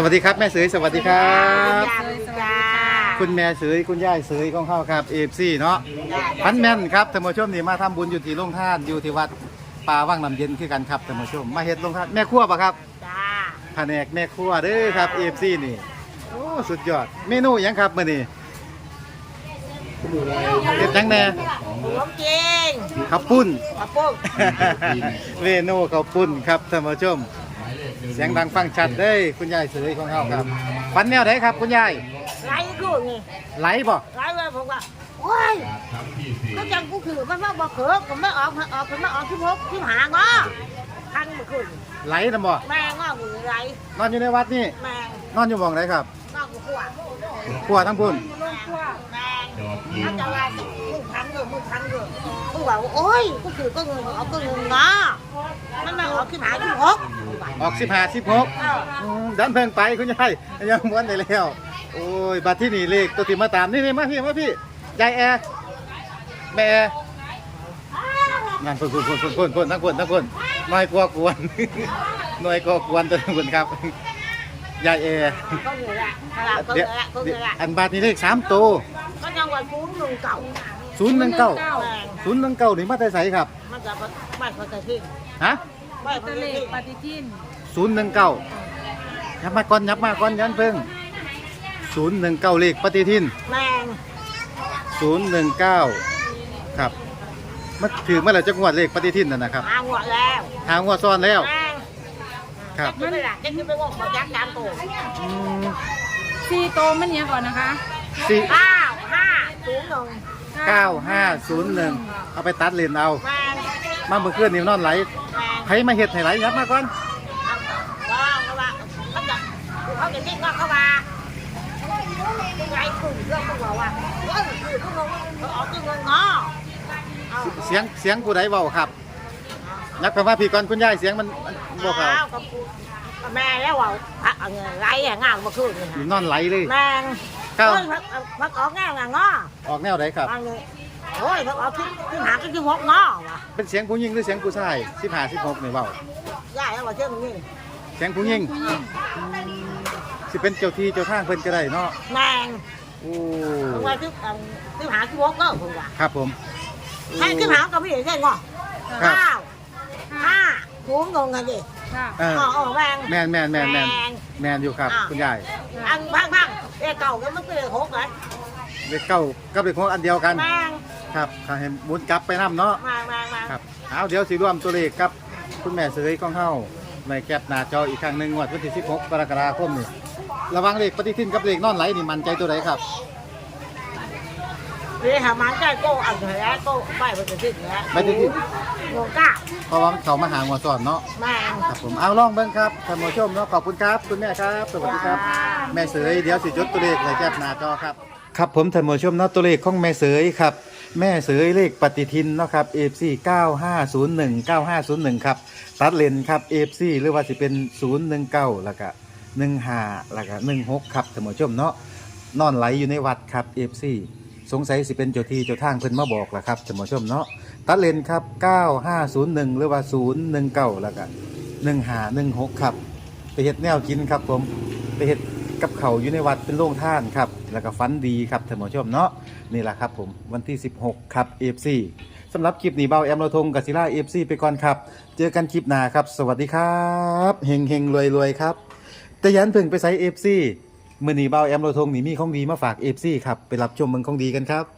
สวัสดีครับแม่เสยสวัสดีครับ จ้าจ้าคุณแม่เสยคุณย่ายเสยของเขาครับเอฟซีเนาะพันแม่นครับท่านผู้ชมนี่มาทำบุญอยู่ที่โรงทานอยู่ที่วัดป่าว่างลำเย็นคือกันครับท่านผู้ชมมาเฮ็ดโรงทานแม่ครัวปะครับจ้าแผนกแม่ครัวเด้อครับเอฟซีนี่โอ้สุดยอดเมนูหยังครับมื้อนี้เฮ็ดหยังแน่หัวเก่งข้าวปุ้นปะปุ๊บเมนูข้าวปุ้นครับท่านผู้ชม เสียงดังฟังชัดเด้ยคุณยายเสยของเขาครับฟันแนวไหนครับ คุณยายไรกูไงไหลบ่ไรเลยผมว่าโอ้ยก็จังกูคือมันว่าบ่เขิกผมไม่ออกออกผมไม่ออกที่พกที่หางอทันเมื่อคืนไหลนะบ่แม่งอมือไรนอนอยู่ในวัดนี่แม่งนอนอยู่หมองไหนครับงอกกูขวดครัวทั้งพุ่นแม่ง ถ้าจะว่ามึงทันเถอะมึงทันเถอะกูว่าโอ้ยกูคือก็เงินเอาก็เงินงอมันไม่ออกที่หาที่พกออกสิบห้าสิบหกดันเพิ่งไปคุณยายยังม้วนได้แล้ว โอ้ยบัตรที่นี่เลขตัวที่มาตามนี่นี่มาพี่มาพี่ยายแอร์แม่แอร์งานพุ่นพุ่นพุ่นพุ่นพุ่นพุ่นทั้งพุ่นทั้งพุ่นน้อยกว่ากวนน้อยกว่ากวนตัวทั้งพุ่นครับยายแอร์ก็เงินละก็เดี๋เงิยวนละก็เงินละอันบาทนี่เลขสามตัว ก็ยังวันฟุ้งลุงเก่าศูนย์หนึ่งเก้าแม่งศูนย์หนึ่งเก้านี่มาแต่ใสครับมันจะไม่พอจะทิ้งฮะไม่พอตะจะเลทิ้งปฏิทินศูนย์หนึ่งเก้ายับมาก่อนยับมาก่อนยันเพิ่งศูนย์หนึ่งเก้าเลขปฏิทินแม่งศูนย์หนึ่งเก้าครับมันถือเมื่อไหร่จะงวดเลขปฏิทินน่ะนะครับหาหัวแล้วทางงวดซ้อนแล้วแม่งครับจะไม่หลักจะขึ้นไปว่าขอยักษ์ตามตัวอืมซีโตมันเนี้ยก่อนนะคะสี่เก้าห้า ศูนย์หนึ่งเก้าห้าศูนย์หนึ่งเอาไปตัดเลนเอา แม่งมาเมื่อคืนนี่นอนไหลแม่งไผมาเห็ดให้ไหลยับมาก่อนว่าเขาว่าเขาจะเขาจะทิ้งก็เขาว่าไรคุณเรื่องเขาบอกว่าเออคือเขาบอกว่าเขาออกตัวเงินงอเอาเสียงเสียงผู้ใดเบาครับยักไปว่าพี่ก่อนคุณยายเสียงมันมันบอกเขาเอากับกูกับแม่แล้วว่าพักเอาเงินไรอะงานเมื่อคืนนี่อยู่นะนอนไหลเลย แม่ง ครับ เฮ้ยพักพักออกงานงานงอออกแนวไหนครับอันนี้โอ้ยพักออกขึ้นขึ้นหาขึ้นที่หกงอว่ะเป็นเสียงผู้หญิงหรือเสียงผู้ชายสิบห้าสิบหกนี่เบาย่าแล้วว่าเชื่อมึงนี่เสียงผู้หญิงสิเป็นเจ้าที่เจ้าทางเพิ่นก็ได้เนาะแม่งโอ้ผมว่าขึ้นขึ้นหาขึ้นหกเนาะผมว่าครับผมให้ขึ้นหาก็ไม่เห็นใช่งอครับเก้าห้าคูณงงกันดิค่ะเอออ๋ออ๋อแม่งแมนแมนแมนแมนแม่งแมนอยู่ครับอะคุณยายอันพังพัง เอ้เก่าก็มันเป็นหกเลยเลขเก้ากับเลขหกอันเดียวกันแม่งครับถ้าเห็นบุญกลับไปนํเนาะแม่งแม่งแม่งครับเอาเดี๋ยวสิรวมตัวเลขครับ คุณแม่เสยของเฮาในแคปหน้าจออีกครั้งหนึ่งงวดวันที่ 16 กรกฎาคมนี่ระหวังเลขปฏิทินกับเลขนอนไหลนี่มันใจตัวไหนครับเรียกหามันได้โก้อันเหแล้วโก้ไปมันจะสิ้นแล้วไม่ได้ทิ้ง โงเก้าเพราะว่าเขามาหาหัวสอนเนาะ แม่งครับผมเอาลองเบิ่งครับท่านผู้ชมเนาะขอบคุณครับ คุณแม่ครับ สวัสดีครับแม่เสยเดี๋ยวสิจดตัวเลขในแคปหน้าจอครับ ครับผมท่านผู้ชมเนาะตัวเลขของแม่เสยครับ แม่เสยเลขปฏิทินเนาะครับ FC 9501 9501 ครับ ตัดเลนครับ FC หรือว่าสิเป็น 019 แล้วก็15แล้วก็16 ครับท่านผู้ชมเนาะนอนไหลอยู่ในวัดครับ FC สงสัยสิเป็นเจ้าที่เจ้าทางเพิ่นมาบอกล่ะครับท่านผู้ชมเนาะ ตัดเลนครับ 9501 หรือว่า 019 แล้วก็1516 ครับ ไปเฮ็ดแนวกินครับ ผมไปเฮ็ดกับเขาอยู่ในวัดเป็นโรงท่านครับ แล้วก็ฟันดีครับท่านผู้ชมเนาะนี่แหละครับผมวันที่ 16 ครับ FC สำหรับคลิปนี้เบาแอมโราทงกับศิลา FC ไปก่อนครับ เจอกันคลิปหน้าครับ สวัสดีครับเฮงเฮงรวยรวยครับแต่ยันเพิ่งไปใส่ FC มื่อนีเบาแอมโราทงนี่มีของดีมาฝาก FC ครับ ไปรับชมเมืองของดีกันครับ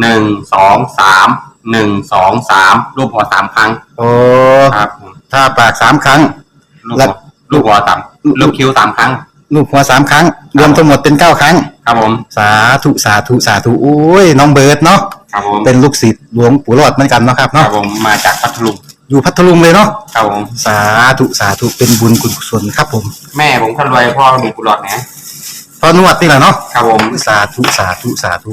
หนึ่งสองสามหนึ่งสองสามรูปหัวสามครั้งโอ้ครับผมถ้าปากสามครั้ง ลูกแล้หัววลูกหัวสามลูกคิ้วสามครั้ง ลูกหัวสามครั้ง รวมทั้งหมดเป็นเก้าครั้ง ครับผมสาธุสาธุสาธุโอ้ยน้องเบิร์ดเนาะครับผมเป็นลูกศิษย์หลวงปู่รอดเหมือนกันเนาะครับครัเนาะบผมมาจากพัทลุงอยู่พัทลุงเลยเนาะครับผม สาธุสาธุเป็นบุญกุศลครับผมแม่ผมคนรวยพ่อมีกุหลาบนะพอนวดนี่แหละเนาะครับผมสาธุสาธุสาธุ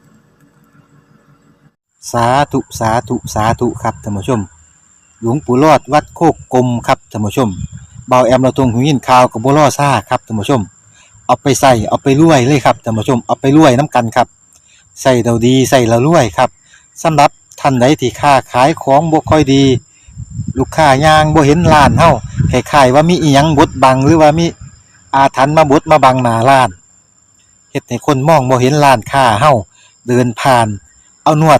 สาธุสาธุสาธุครับท่านผู้ชม หลวงปู่รอดวัดโคกกลมครับท่านผู้ชมเบาแอมเราตรงหูยินข่าวกับบัวล่อซ่าครับท่านผู้ชม เอาไปใส่เอาไปรวยเลยครับท่านผู้ชมเอาไปรวยน้ำกันครับใส่เราดีใส่เรารวยครับสำหรับท่านใดที่ค้าขายของบ่ค่อยดี ลูกค้ายางบ่เห็นร้านเฮาคล้ายว่ามีอีหยังบดบังหรือว่ามีอาถรรพ์มาบดมาบังหน้าร้านเฮ็ดให้คนมองบ่เห็นร้านค้าเฮาเดินผ่าน เอานวด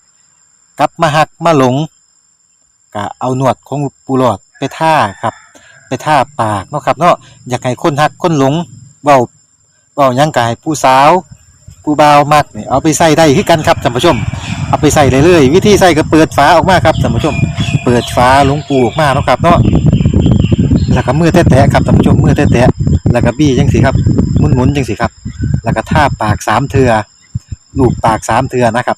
กลับมาหักมาหลงก็เอาหนวดของปูหลอดไปท่าครับ ไปท่าปากเนาะครับเนาะอยากให้คนหักคนหลงเบาเบายังกายผู้สาวผู้บ่าวมักเนี่ยเอาไปใส่ได้คือกันครับท่านผู้ชม เอาไปใส่เลยเลยวิธีใส่ก็เปิดฝาออกมาครับท่านผู้ชม เปิดฝาหลวงปูออกมาเนาะครับเนาะแล้วก็มือแตะๆครับท่านผู้ชมมือแตะๆแล้วก็บี้จังสิครับหมุนๆจังสิครับ แล้วก็ท่าปากสามเทือลูบปากสามเทือนะครับ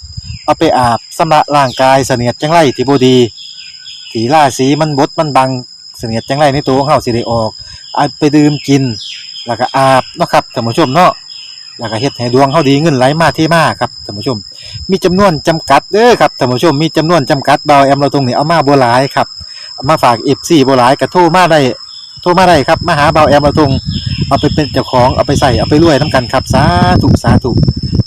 เอาไปอาบสำระร่างกายเสนียดจังไรที่บดีถีล่าสีมันบดมันบังเสนียดจังไรในตัวของเฮาสิได้ออกเอาไปดื่มกิน แล้วก็อาบเนาะครับท่านผู้ชมเนาะแล้วก็เฮ็ดให้ดวงเฮาดีเงินไหลมาเทมาครับท่านผู้ชม มีจำนวนจำกัดเด้อครับท่านผู้ชมมีจำนวนจำกัดเบาแอมเราตรงนี้เอามาบ่หลายครับเอามาฝาก FC บ่หลายก็โทรมาได้โทรมาได้ครับมาหาเบาแอมเราตรงเอาไปเป็นเจ้าของเอาไปใส่เอาไปรวยนํกันครับสาธุสาธุ